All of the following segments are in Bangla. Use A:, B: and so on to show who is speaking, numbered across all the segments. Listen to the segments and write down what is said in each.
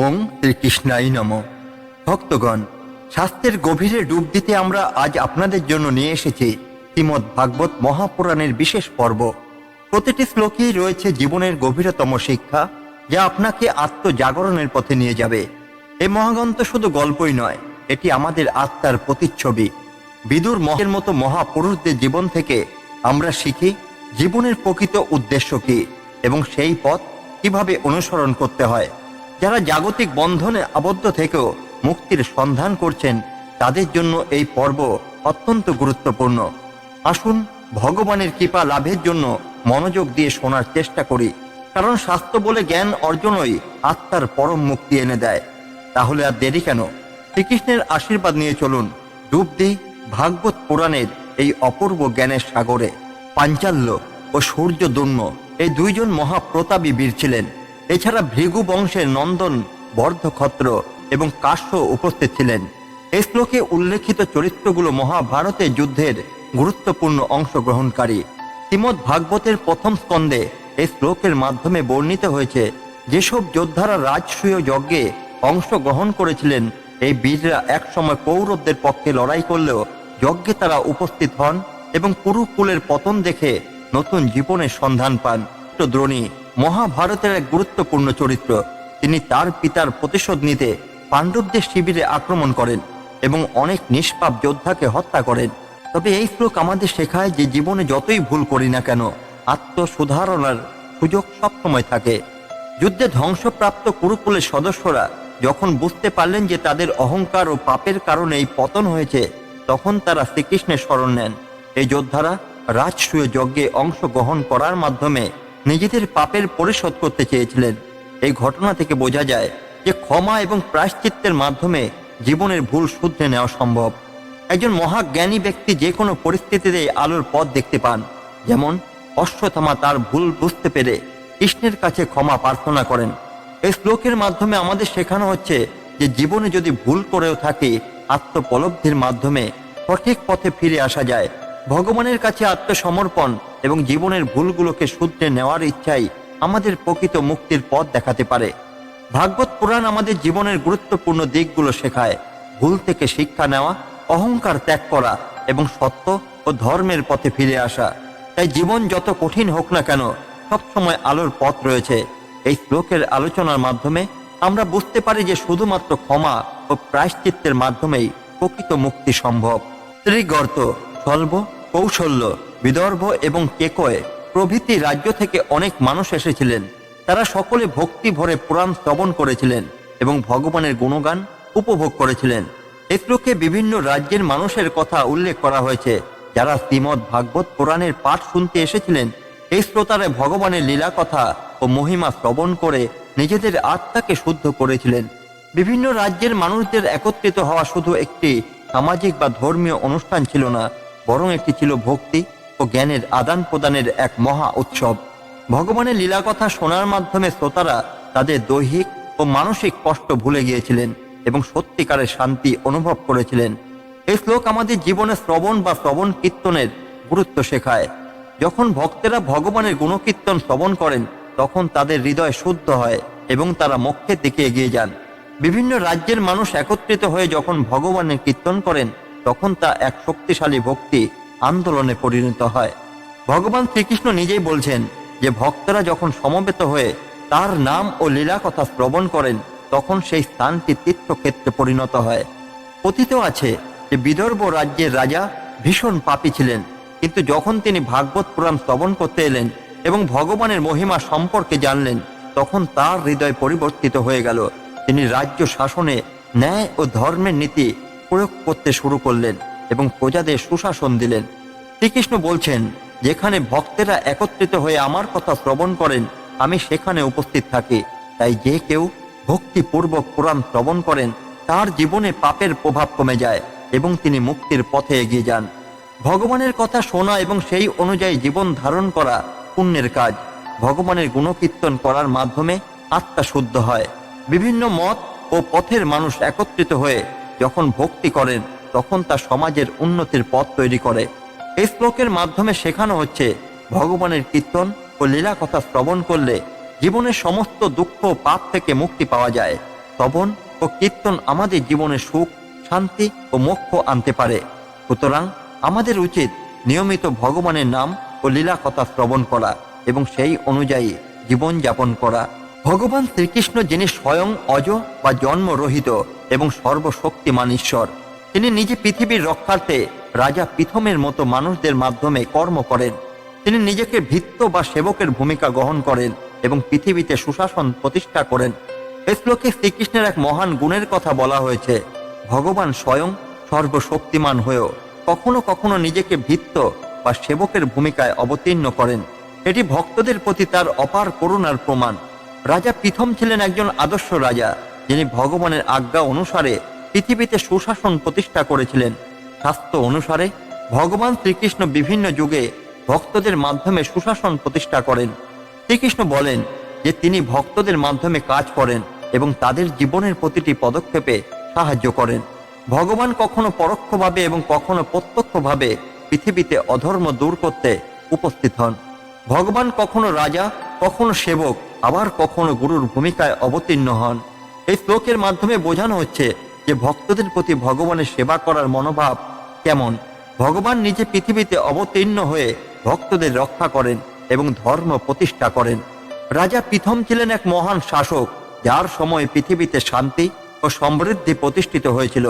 A: ওম শ্রীকৃষ্ণাই নম। ভক্তগণ, শাস্ত্রের গভীরে ডুব দিতে আমরা আজ আপনাদের জন্য নিয়ে এসেছি শ্রীমৎ ভাগবত মহাপুরাণের বিশেষ পর্ব। প্রতিটি শ্লোকেই রয়েছে জীবনের গভীরতম শিক্ষা, যা আপনাকে আত্মজাগরণের পথে নিয়ে যাবে। এই মহাগ্রন্থ শুধু গল্পই নয়, এটি আমাদের আত্মার প্রতিচ্ছবি। বিদুর মহের মতো মহাপুরুষদের জীবন থেকে আমরা শিখি জীবনের প্রকৃত উদ্দেশ্য কি এবং সেই পথ কীভাবে অনুসরণ করতে হয়। যারা জাগতিক বন্ধনে আবদ্ধ থেকেও মুক্তির সন্ধান করছেন, তাদের জন্য এই পর্ব অত্যন্ত গুরুত্বপূর্ণ। আসুন, ভগবানের কৃপা লাভের জন্য মনোযোগ দিয়ে শোনার চেষ্টা করি, কারণ স্বাস্থ্য বলে জ্ঞান অর্জনই আত্মার পরম মুক্তি এনে দেয়। তাহলে আর দেরি কেন? শ্রীকৃষ্ণের আশীর্বাদ নিয়ে চলুন ডুব দিই ভাগবত পুরাণের এই অপূর্ব জ্ঞানের সাগরে। পাঞ্চাল্য ও সূর্য এই দুইজন মহাপ্রতাপী বীর ছিলেন। এছাড়া ভৃগু বংশের নন্দন বর্ধক্ষত্র এবং কাশ্য উপস্থিত ছিলেন। এই শ্লোকে উল্লেখিত চরিত্রগুলো মহাভারতের যুদ্ধের গুরুত্বপূর্ণ অংশগ্রহণকারী শ্রীমৎ ভাগবতের প্রথম স্কন্ধে এই শ্লোকের মাধ্যমে বর্ণিত হয়েছে, যেসব যোদ্ধারা রাজসূয় যজ্ঞে অংশগ্রহণ করেছিলেন, এই বীররা একসময় কৌরবদের পক্ষে লড়াই করলেও যজ্ঞে তারা উপস্থিত হন এবং কুরুকুলের পতন দেখে নতুন জীবনের সন্ধান পান। দ্রোণী মহাভারতের এক গুরুত্বপূর্ণ চরিত্র। তিনি তার পিতার প্রতিশোধ নিতে পাণ্ডবদের শিবিরে আক্রমণ করেন এবং অনেক নিষ্পাপ যোদ্ধাকে হত্যা করেন। তবে এই শ্লোক আমাদের শেখায় যে জীবনে যতই ভুল করি না কেন, আত্মসুধারণার সুযোগ সবসময় থাকে। যুদ্ধে ধ্বংসপ্রাপ্ত কুরুকুলের সদস্যরা যখন বুঝতে পারলেন যে তাদের অহংকার ও পাপের কারণে এই পতন হয়েছে, তখন তারা শ্রীকৃষ্ণের শরণ নেন। এই যোদ্ধারা রাজসূয় যজ্ঞে অংশগ্রহণ করার মাধ্যমে নিজেদের পাপের পরিশোধ করতে চেয়েছিলেন। এই ঘটনা থেকে বোঝা যায় যে ক্ষমা এবং প্রায়শ্চিত্তের মাধ্যমে জীবনের ভুল শুদ্ধে নেওয়া সম্ভব। একজন মহাজ্ঞানী ব্যক্তি যে কোনো পরিস্থিতিতে আলোর পথ দেখতে পান, যেমন অশ্বত্থামা তার ভুল বুঝতে পেরে কৃষ্ণের কাছে ক্ষমা প্রার্থনা করেন। এই শ্লোকের মাধ্যমে আমাদের শেখানো হচ্ছে যে জীবনে যদি ভুল করেও থাকে, আত্মপলব্ধির মাধ্যমে সঠিক পথে ফিরে আসা যায়। ভগবানের কাছে আত্মসমর্পণ এবং জীবনের ভুলগুলোকে শুধরে নেওয়ার ইচ্ছাই আমাদের প্রকৃত মুক্তির পথ দেখাতে পারে। ভাগবত পুরাণ আমাদের জীবনের গুরুত্বপূর্ণ দিকগুলো শেখায়। ভুল থেকে শিক্ষা নেওয়া, অহংকার ত্যাগ করা এবং সত্য ও ধর্মের পথে ফিরে আসা। তাই জীবন যত কঠিন হোক না কেন, সবসময় আলোর পথ রয়েছে। এই শ্লোকের আলোচনার মাধ্যমে আমরা বুঝতে পারি যে শুধুমাত্র ক্ষমা ও প্রায়শ্চিত্তের মাধ্যমেই প্রকৃত মুক্তি সম্ভব। ত্রিগর্ত স্বল্প কৌশল্য বিদর্ভ এবং কেকয়ে প্রভৃতি রাজ্য থেকে অনেক মানুষ এসেছিলেন তারা সকলে ভক্তি ভরে পুরাণ শ্রবণ করেছিলেন এবং ভগবানের গুণগান উপভোগ করেছিলেন এই বিভিন্ন রাজ্যের মানুষের কথা উল্লেখ করা হয়েছে যারা শ্রীমৎ ভাগবত পুরাণের পাঠ শুনতে এসেছিলেন এই শ্রোতারা ভগবানের লীলা কথা ও মহিমা শ্রবণ করে নিজেদের আত্মাকে শুদ্ধ করেছিলেন বিভিন্ন রাজ্যের মানুষদের একত্রিত হওয়া শুধু একটি সামাজিক বা ধর্মীয় অনুষ্ঠান ছিল না বরং একটি ছিল ভক্তি ও জ্ঞানের আদান প্রদানের এক মহা উৎসব। ভগবানের লীলা কথা শোনার মাধ্যমে শ্রোতারা তাদের দৈহিক ও মানসিক কষ্ট ভুলে গিয়েছিলেন এবং সত্যিকারের শান্তি অনুভব করেছিলেন। এই শ্লোক আমাদের জীবনে শ্রবণ বা শ্রবণ কীর্তনের গুরুত্ব শেখায়। যখন ভক্তেরা ভগবানের গুণকীর্তন শ্রবণ করেন, তখন তাদের হৃদয় শুদ্ধ হয় এবং তারা মোক্ষের দিকে এগিয়ে যান। বিভিন্ন রাজ্যের মানুষ একত্রিত হয়ে যখন ভগবানের কীর্তন করেন তখন তা এক শক্তিশালী ভক্তি আন্দোলনে পরিণত হয়। ভগবান শ্রীকৃষ্ণ নিজেই বলছেন যে, ভক্তরা যখন সমবেত হয়ে তার নাম ও লীলা কথা শ্রবণ করেন, তখন সেই স্থানটি তীর্থক্ষেত্রে পরিণত হয়। কথিত আছে যে, বিদর্ভ রাজ্যের রাজা ভীষণ পাপী ছিলেন, কিন্তু যখন তিনি ভাগবত পুরাণ শ্রবণ করতে এলেন এবং ভগবানের মহিমা সম্পর্কে জানলেন, তখন তার হৃদয় পরিবর্তিত হয়ে গেল। তিনি রাজ্য শাসনে ন্যায় ও ধর্মের নীতি প্রয়োগ করতে শুরু করলেন এবং প্রজাদের সুশাসন দিলেন। শ্রীকৃষ্ণ বলছেন, যেখানে ভক্তেরা একত্রিত হয়ে আমার কথা শ্রবণ করেন, আমি সেখানে উপস্থিত থাকি। তাই যে কেউ ভক্তিপূর্বক পুরাণ শ্রবণ করেন, তার জীবনে পাপের প্রভাব কমে যায় এবং তিনি মুক্তির পথে এগিয়ে যান। ভগবানের কথা শোনা এবং সেই অনুযায়ী জীবন ধারণ করা পুণ্যের কাজ। ভগবানের গুণকীর্তন করার মাধ্যমে আত্মা শুদ্ধ হয়। বিভিন্ন মত ও পথের মানুষ একত্রিত হয়ে যখন ভক্তি করেন, তখন তা সমাজের উন্নতির পথ তৈরি করে। এই শ্লোকের মাধ্যমে শেখানো হচ্ছে, ভগবানের কীর্তন ও লীলা কথা শ্রবণ করলে জীবনের সমস্ত দুঃখ পাপ থেকে মুক্তি পাওয়া যায়। স্তবন ও কীর্তন আমাদের জীবনে সুখ, শান্তি ও মোক্ষ আনতে পারে। সুতরাং আমাদের উচিত নিয়মিত ভগবানের নাম ও লীলা কথা শ্রবণ করা এবং সেই অনুযায়ী জীবন যাপন করা। ভগবান শ্রীকৃষ্ণ যিনি স্বয়ং অজ বা জন্মরহিত এবং সর্বশক্তিমান ঈশ্বর, তিনি নিজে পৃথিবীর রক্ষার্থে রাজা পিথমের মতো মানুষদের মাধ্যমে কর্ম করেন। তিনি নিজেকে ভিত্ত বা সেবকের ভূমিকা গ্রহণ করেন এবং পৃথিবীতে সুশাসন প্রতিষ্ঠা করেন। এই শ্লোকে শ্রীকৃষ্ণের এক মহান গুণের কথা বলা হয়েছে, ভগবান স্বয়ং সর্বশক্তিমান হয়েও কখনো কখনো নিজেকে ভিত্ত বা সেবকের ভূমিকায় অবতীর্ণ করেন। এটি ভক্তদের প্রতি তার অপার করুণার প্রমাণ। রাজা প্রথম ছিলেন একজন আদর্শ রাজা, যিনি ভগবানের আজ্ঞা অনুসারে পৃথিবীতে সুশাসন প্রতিষ্ঠা করেছিলেন। শাস্ত্র অনুসারে ভগবান শ্রীকৃষ্ণ বিভিন্ন যুগে ভক্তদের মাধ্যমে সুশাসন প্রতিষ্ঠা করেন। শ্রীকৃষ্ণ বলেন যে তিনি ভক্তদের মাধ্যমে কাজ করেন এবং তাদের জীবনের প্রতিটি পদক্ষেপে সাহায্য করেন। ভগবান কখনো পরোক্ষভাবে এবং কখনো প্রত্যক্ষভাবে পৃথিবীতে অধর্ম দূর করতে উপস্থিত হন। ভগবান কখনো রাজা, কখনো সেবক আবার কখনো গুরুর ভূমিকায় অবতীর্ণ হন? এই শ্লোকের মাধ্যমে বোঝানো হচ্ছে যে ভক্তদের প্রতি ভগবানের সেবা করার মনোভাব কেমন। ভগবান নিজে পৃথিবীতে অবতীর্ণ হয়ে ভক্তদের রক্ষা করেন এবং ধর্ম প্রতিষ্ঠা করেন। রাজা প্রথম ছিলেন এক মহান শাসক, যার সময় পৃথিবীতে শান্তি ও সমৃদ্ধি প্রতিষ্ঠিত হয়েছিল।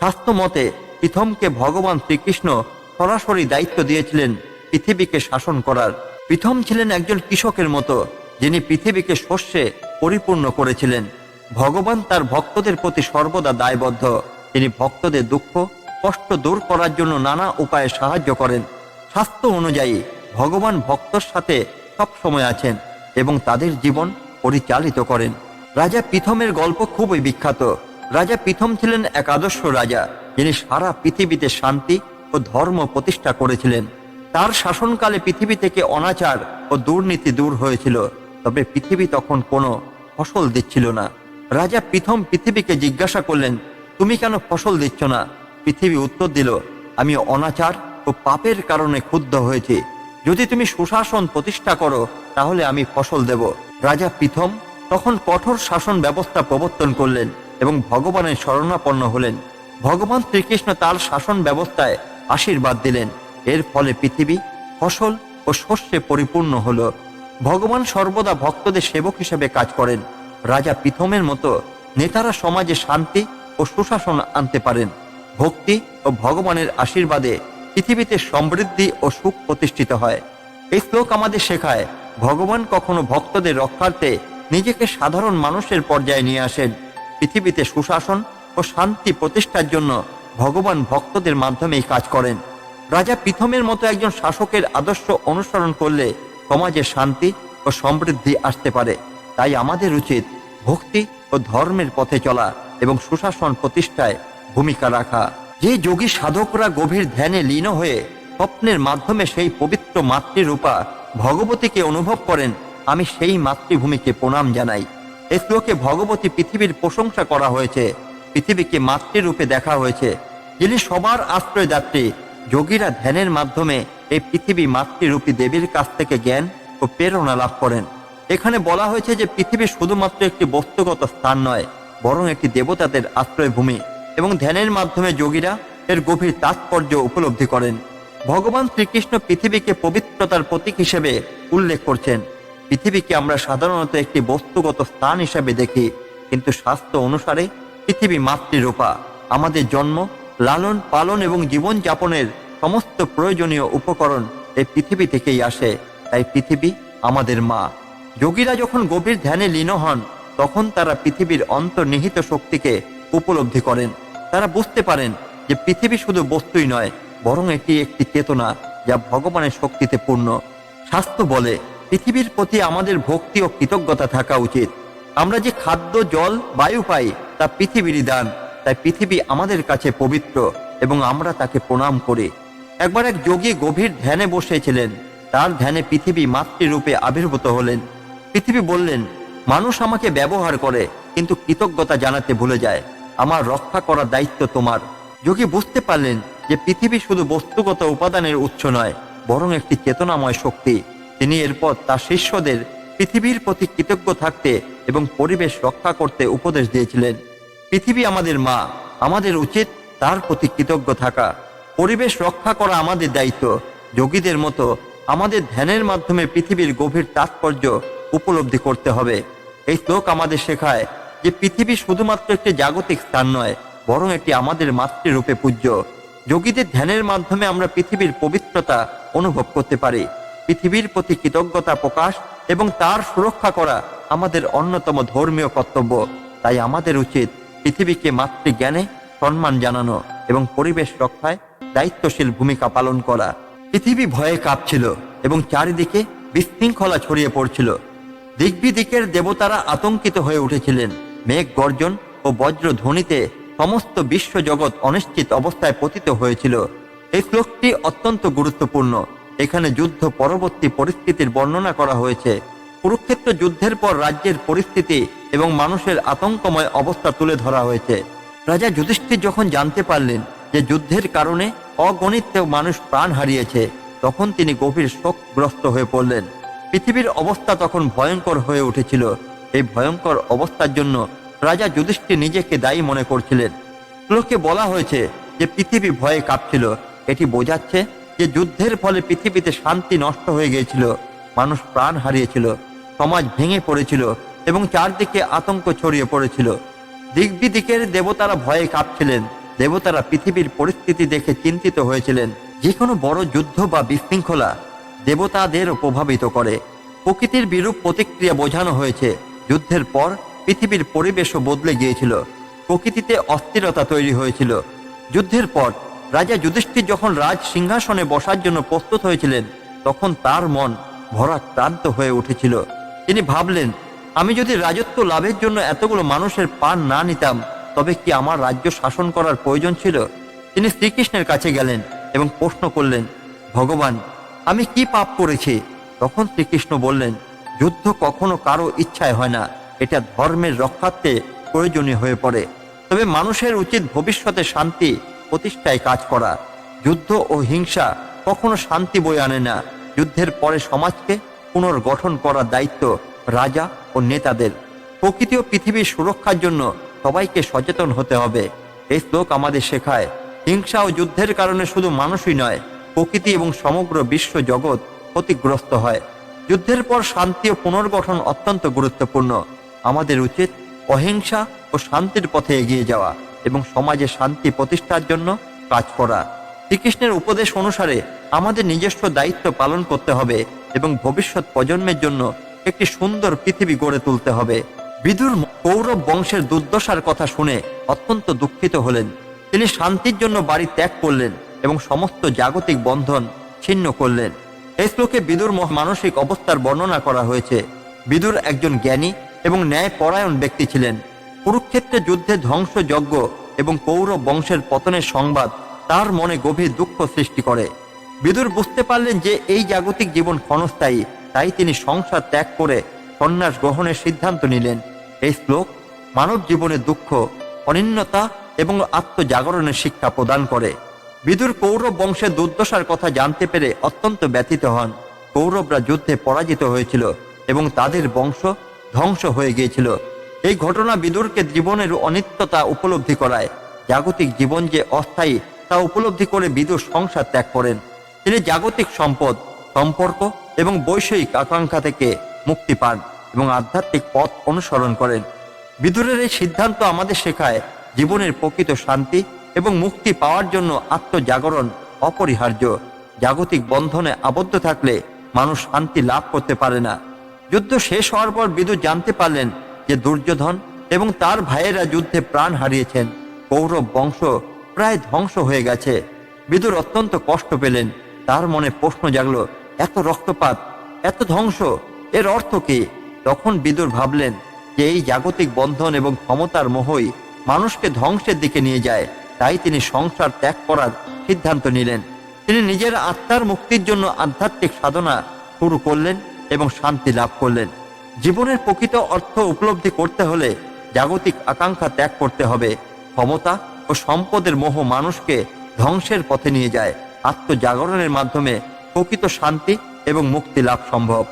A: শাস্ত্র মতে, প্রথমকে ভগবান শ্রীকৃষ্ণ সরাসরি দায়িত্ব দিয়েছিলেন পৃথিবীকে শাসন করার। প্রথম ছিলেন একজন কৃষকের মতো যিনি পৃথিবীকে শস্যে পরিপূর্ণ করেছিলেন, ভগবান তার ভক্তদের প্রতি সর্বদা দায়বদ্ধ। তিনি ভক্তদের দুঃখ, কষ্ট দূর করার জন্য নানা উপায়ে সাহায্য করেন। স্বাস্থ্য অনুযায়ী ভগবান ভক্তর সাথে সব সময় আছেন এবং তাদের জীবন পরিচালিত করেন। রাজা প্রথমের গল্প খুবই বিখ্যাত। রাজা প্রথম ছিলেন এক আদর্শ রাজা, যিনি সারা পৃথিবীতে শান্তি ও ধর্ম প্রতিষ্ঠা করেছিলেন। তার শাসনকালে পৃথিবী থেকে অনাচার ও দুর্নীতি দূর হয়েছিল। তবে পৃথিবী তখন কোনো ফসল দিচ্ছিল না। রাজা প্রথম পৃথিবীকে জিজ্ঞাসা করলেন, তুমি কেন ফসল দিচ্ছ না? পৃথিবী উত্তর দিল, আমি অনাচার ও পাপের কারণে ক্ষুব্ধ হয়েছি। যদি তুমি সুশাসন প্রতিষ্ঠা করো, তাহলে আমি ফসল দেব। রাজা প্রথম তখন কঠোর শাসন ব্যবস্থা প্রবর্তন করলেন এবং ভগবানের শরণাপন্ন হলেন। ভগবান শ্রীকৃষ্ণ তার শাসন ব্যবস্থায় আশীর্বাদ দিলেন। এর ফলে পৃথিবী ফসল ও শস্যে পরিপূর্ণ হলো। ভগবান সর্বদা ভক্তদের সেবক হিসেবে কাজ করেন। রাজা প্রথমের মতো নেতারা সমাজে শান্তি ও সুশাসন আনতে পারেন। ভক্তি ও ভগবানের আশীর্বাদে পৃথিবীতে সমৃদ্ধি ও সুখ প্রতিষ্ঠিত হয়। এই শ্লোক আমাদের শেখায়, ভগবান কখনো ভক্তদের রক্ষার্থে নিজেকে সাধারণ মানুষের পর্যায়ে নিয়ে আসেন। পৃথিবীতে সুশাসন ও শান্তি প্রতিষ্ঠার জন্য ভগবান ভক্তদের মাধ্যমেই কাজ করেন। রাজা প্রথমের মতো একজন শাসকের আদর্শ অনুসরণ করলে সমাজে শান্তি ও সমৃদ্ধি আসতে পারে। তাই আমাদের উচিত ভক্তি ও ধর্মের পথে চলা এবং সুশাসন প্রতিষ্ঠায় ভূমিকা রাখা। যে যোগী সাধকরা গভীর ধ্যানে লীন হয়ে স্বপ্নের মাধ্যমে সেই পবিত্র মাতৃরূপা ভগবতীকে অনুভব করেন, আমি সেই মাতৃভূমিকে প্রণাম জানাই। এই শ্লোকে ভগবতী পৃথিবীর প্রশংসা করা হয়েছে, পৃথিবীকে মাতৃরূপে দেখা হয়েছে। যিনি সবার আশ্রয়দাত্রী যোগীরা ধ্যানের মাধ্যমে এই পৃথিবী মাতৃরূপী দেবীর কাছ থেকে জ্ঞান ও প্রেরণা লাভ করেন। এখানে বলা হয়েছে যে পৃথিবী শুধুমাত্র একটি বস্তুগত স্থান নয়, বরং একটি দেবতাদের আশ্রয়ভূমি এবং ধ্যানের মাধ্যমে যোগীরা এর গভীর তাৎপর্য উপলব্ধি করেন। ভগবান শ্রীকৃষ্ণ পৃথিবীকে পবিত্রতার প্রতীক হিসেবে উল্লেখ করছেন। পৃথিবীকে আমরা সাধারণত একটি বস্তুগত স্থান হিসেবে দেখি, কিন্তু স্বাস্থ্য অনুসারে পৃথিবী মাতৃরূপা। আমাদের জন্ম লালন, পালন এবং জীবন যাপনের সমস্ত প্রয়োজনীয় উপকরণ এই পৃথিবী থেকেই আসে। তাই পৃথিবী আমাদের মা। যোগীরা যখন গভীর ধ্যানে লীন হন, তখন তারা পৃথিবীর অন্তর্নিহিত শক্তিকে উপলব্ধি করেন। তারা বুঝতে পারেন যে পৃথিবী শুধু বস্তুই নয়, বরং এটি একটি চেতনা যা ভগবানের শক্তিতে পূর্ণ। স্বাস্থ্য বলে, পৃথিবীর প্রতি আমাদের ভক্তি ও কৃতজ্ঞতা থাকা উচিত। আমরা যে খাদ্য, জল, বায়ু পাই, তা পৃথিবীরই দান। তাই পৃথিবী আমাদের কাছে পবিত্র এবং আমরা তাকে প্রণাম করি। একবার এক যোগী গভীর ধ্যানে বসেছিলেন। তার ধ্যানে পৃথিবী মাতৃরূপে আবির্ভূত হলেন। পৃথিবী বললেন, মানুষ আমাকে ব্যবহার করে, কিন্তু কৃতজ্ঞতা জানাতে ভুলে যায়। আমার রক্ষা করার দায়িত্ব তোমার। যোগী বুঝতে পারলেন যে পৃথিবী শুধু বস্তুগত উপাদানের উৎস নয়, বরং একটি চেতনাময় শক্তি। তিনি এরপর তার শিষ্যদের পৃথিবীর প্রতি কৃতজ্ঞ থাকতে এবং পরিবেশ রক্ষা করতে উপদেশ দিয়েছিলেন। পৃথিবী আমাদের মা, আমাদের উচিত তার প্রতি কৃতজ্ঞ থাকা। পরিবেশ রক্ষা করা আমাদের দায়িত্ব। যোগীদের মতো আমাদের ধ্যানের মাধ্যমে পৃথিবীর গভীর তাৎপর্য উপলব্ধি করতে হবে। এই শ্লোক আমাদের শেখায় যে পৃথিবী শুধুমাত্র একটি জাগতিক স্থান নয়, বরং এটি আমাদের মাতৃরূপে পূজ্য। যোগীদের ধ্যানের মাধ্যমে আমরা পৃথিবীর পবিত্রতা অনুভব করতে পারি। পৃথিবীর প্রতি কৃতজ্ঞতা প্রকাশ এবং তার সুরক্ষা করা আমাদের অন্যতম ধর্মীয় কর্তব্য। তাই আমাদের উচিত পৃথিবীকে মাতৃজ্ঞানে সম্মান জানানো এবং পরিবেশ রক্ষায় দায়িত্বশীল ভূমিকা পালন করা। পৃথিবী ভয়ে কাঁপছিল এবং চারিদিকে বিশৃঙ্খলা ছড়িয়ে পড়ছিল। দিগ্বিদিকের দেবতারা আতঙ্কিত হয়ে উঠেছিলেন। মেঘ গর্জন ও বজ্র ধ্বনিতে সমস্ত বিশ্বজগৎ অনিশ্চিত অবস্থায় পতিত হয়েছিল। এই শ্লোকটি অত্যন্ত গুরুত্বপূর্ণ। এখানে যুদ্ধ পরবর্তী পরিস্থিতির বর্ণনা করা হয়েছে। কুরুক্ষেত্র যুদ্ধের পর রাজ্যের পরিস্থিতি এবং মানুষের আতঙ্কময় অবস্থা তুলে ধরা হয়েছে। রাজা যুধিষ্ঠির যখন জানতে পারলেন যে যুদ্ধের কারণে অগণিত মানুষ প্রাণ হারিয়েছে, তখন তিনি গভীর শোকগ্রস্ত হয়ে পড়লেন। পৃথিবীর অবস্থা তখন ভয়ঙ্কর হয়ে উঠেছিল। এই ভয়ঙ্কর অবস্থার জন্য রাজা যুধিষ্ঠির নিজেকে দায়ী মনে করছিলেন। শ্লোকে বলা হয়েছে যে পৃথিবী ভয়ে কাঁপছিল। এটি বোঝাচ্ছে যে যুদ্ধের ফলে পৃথিবীতে শান্তি নষ্ট হয়ে গিয়েছিল। মানুষ প্রাণ হারিয়েছিল। সমাজ ভেঙে পড়েছিল। এবং চারদিকে আতঙ্ক ছড়িয়ে পড়েছিল। দিক বিদিকের দেবতারা ভয়ে কাঁপছিলেন। দেবতারা পৃথিবীর পরিস্থিতি দেখে চিন্তিত হয়েছিলেন। যে কোনো বড় যুদ্ধ বা বিশৃঙ্খলা দেবতাদেরও প্রভাবিত করে। প্রকৃতির বিরূপ প্রতিক্রিয়া বোঝানো হয়েছে। যুদ্ধের পর পৃথিবীর পরিবেশও বদলে গিয়েছিল। প্রকৃতিতে অস্থিরতা তৈরি হয়েছিল। যুদ্ধের পর রাজা যুধিষ্ঠির যখন রাজ সিংহাসনে বসার জন্য প্রস্তুত হয়েছিলেন, তখন তার মন ভরাক্রান্ত হয়ে উঠেছিল। তিনি ভাবলেন আমি যদি রাজত্ব লাভের জন্য এতগুলো মানুষের প্রাণ না নিতাম, তবে কি আমার রাজ্য শাসন করার প্রয়োজন ছিল? তিনি শ্রীকৃষ্ণের কাছে গেলেন এবং প্রশ্ন করলেন, ভগবান, আমি কি পাপ করেছি? তখন শ্রীকৃষ্ণ বললেন, যুদ্ধ কখনো কারও ইচ্ছায় হয় না। এটা ধর্মের রক্ষার্থে প্রয়োজনীয় হয়ে পড়ে। তবে মানুষের উচিত ভবিষ্যতে শান্তি প্রতিষ্ঠায় কাজ করা। যুদ্ধ ও হিংসা কখনো শান্তি বয়ে আনে না। যুদ্ধের পরে সমাজকে পুনর্গঠন করার দায়িত্ব রাজা ও নেতাদের। প্রকৃতি ও পৃথিবীর সুরক্ষার জন্য সবাইকে সচেতন হতে হবে। এই শ্লোক আমাদের শেখায়, হিংসা ও যুদ্ধের কারণে শুধু মানুষই নয়, প্রকৃতি এবং সমগ্র বিশ্ব জগৎ ক্ষতিগ্রস্ত হয়। যুদ্ধের পর শান্তি ও পুনর্গঠন অত্যন্ত গুরুত্বপূর্ণ। আমাদের উচিত অহিংসা ও শান্তির পথে এগিয়ে যাওয়া এবং সমাজে শান্তি প্রতিষ্ঠার জন্য কাজ করা। শ্রীকৃষ্ণের উপদেশ অনুসারে আমাদের নিজস্ব দায়িত্ব পালন করতে হবে এবং ভবিষ্যৎ প্রজন্মের জন্য একটি সুন্দর পৃথিবী গড়ে তুলতে হবে। বিদুর কৌরব বংশের দুর্দশার কথা শুনে অত্যন্ত দুঃখিত হলেন। তিনি শান্তির জন্য বাড়ি ত্যাগ করলেন এবং সমস্ত জাগতিক বন্ধন ছিন্ন করলেন। এই শ্লোকে বিদুর মানসিক অবস্থার বর্ণনা করা হয়েছে। বিদুর একজন জ্ঞানী এবং ন্যায়পরায়ণ ব্যক্তি ছিলেন। কুরুক্ষেত্রে যুদ্ধে ধ্বংসযজ্ঞ এবং কৌরব বংশের পতনের সংবাদ তার মনে গভীর দুঃখ সৃষ্টি করে। বিদুর বুঝতে পারলেন যে এই জাগতিক জীবন ক্ষণস্থায়ী তাই তিনি সংসার ত্যাগ করে সন্ন্যাস গ্রহণের সিদ্ধান্ত নিলেন। এই শ্লোক মানব জীবনের দুঃখ অনিন্যতা এবং আত্মজাগরণের শিক্ষা প্রদান করে। বিদুর কৌরব বংশের দুর্দশার কথা জানতে পেরে অত্যন্ত ব্যথিত হন। কৌরবরা যুদ্ধে পরাজিত হয়েছিল এবং তাদের বংশ ধ্বংস হয়ে গিয়েছিল। এই ঘটনা বিদুরকে জীবনের অনিত্যতা উপলব্ধি করায়। জাগতিক জীবন যে অস্থায়ী, তা উপলব্ধি করে বিদুর সংসার ত্যাগ করেন। তিনি জাগতিক সম্পদ, সম্পর্ক এবং বৈষয়িক আকাঙ্ক্ষা থেকে মুক্তি পান এবং আধ্যাত্মিক পথ অনুসরণ করেন। বিদুরের এই সিদ্ধান্ত আমাদের শেখায় জীবনের প্রকৃত শান্তি এবং মুক্তি পাওয়ার জন্য আত্মজাগরণ অপরিহার্য। জাগতিক বন্ধনে আবদ্ধ থাকলে মানুষ শান্তি লাভ করতে পারে না। যুদ্ধ শেষ হওয়ার পর বিদুর জানতে পারলেন যে দুর্যোধন এবং তার ভাইয়েরা যুদ্ধে প্রাণ হারিয়েছেন। কৌরব বংশ প্রায় ধ্বংস হয়ে গেছে। বিদুর অত্যন্ত কষ্ট পেলেন। তার মনে প্রশ্ন জাগলো এত রক্তপাত, এত ধ্বংস, এর অর্থ কি? তখন বিদুর ভাবলেন যে এই জাগতিক বন্ধন এবং ক্ষমতার মোহই মানুষকে ধ্বংসের দিকে নিয়ে যায়। তাই তিনি সংসার ত্যাগ করার সিদ্ধান্ত নিলেন। তিনি নিজের আত্মার মুক্তির জন্য আধ্যাত্মিক সাধনা শুরু করলেন এবং শান্তি লাভ করলেন। জীবনের প্রকৃত অর্থ উপলব্ধি করতে হলে জাগতিক আকাঙ্ক্ষা ত্যাগ করতে হবে। ক্ষমতা ও সম্পদের মোহ মানুষকে ধ্বংসের পথে নিয়ে যায়। আত্মজাগরণের মাধ্যমে প্রকৃত শান্তি এবং মুক্তি লাভ সম্ভব।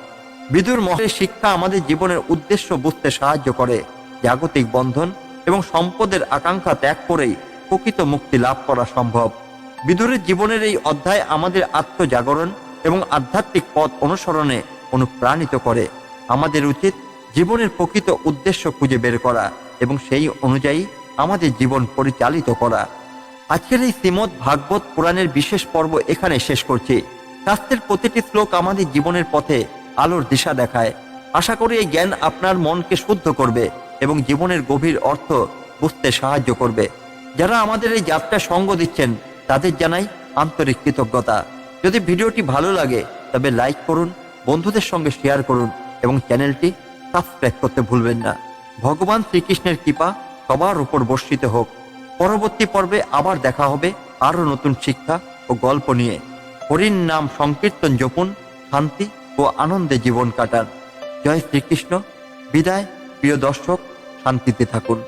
A: বিদুর মহের শিক্ষা আমাদের জীবনের উদ্দেশ্য বুঝতে সাহায্য করে। জাগতিক বন্ধন এবং সম্পদের আকাঙ্ক্ষা ত্যাগ করেই প্রকৃত মুক্তি লাভ করা সম্ভব। বিদুরের জীবনের এই অধ্যায় আমাদের আত্মজাগরণ এবং আধ্যাত্মিক পথ অনুসরণে অনুপ্রাণিত করে। আমাদের উচিত জীবনের প্রকৃত উদ্দেশ্য খুঁজে বের করা এবং সেই অনুযায়ী আমাদের জীবন পরিচালিত করা। আজকের এই শ্রীমদ ভাগবত পুরাণের বিশেষ পর্ব এখানে শেষ করছি। শাস্ত্রের প্রতিটি শ্লোক আমাদের জীবনের পথে আলোর দিশা দেখায়। আশা করি এই জ্ঞান আপনার মনকে শুদ্ধ করবে এবং জীবনের গভীর অর্থ বুঝতে সাহায্য করবে। যারা আমাদের এই যাত্রা সঙ্গ দিচ্ছেন, তাদের জানাই আন্তরিক কৃতজ্ঞতা। যদি ভিডিওটি ভালো লাগে, তবে লাইক করুন, বন্ধুদের সঙ্গে শেয়ার করুন এবং চ্যানেলটি সাবস্ক্রাইব করতে ভুলবেন না। ভগবান শ্রীকৃষ্ণের কৃপা সবার উপর বর্ষিত হোক। পরবর্তী পর্বে আবার দেখা হবে আরও নতুন শিক্ষা ও গল্প নিয়ে। হরিণ নাম সংকীর্তন জপুন, শান্তি ও আনন্দে জীবন কাটান। জয় শ্রীকৃষ্ণ। বিদায়, প্রিয় দর্শক, শান্তিতে থাকুন।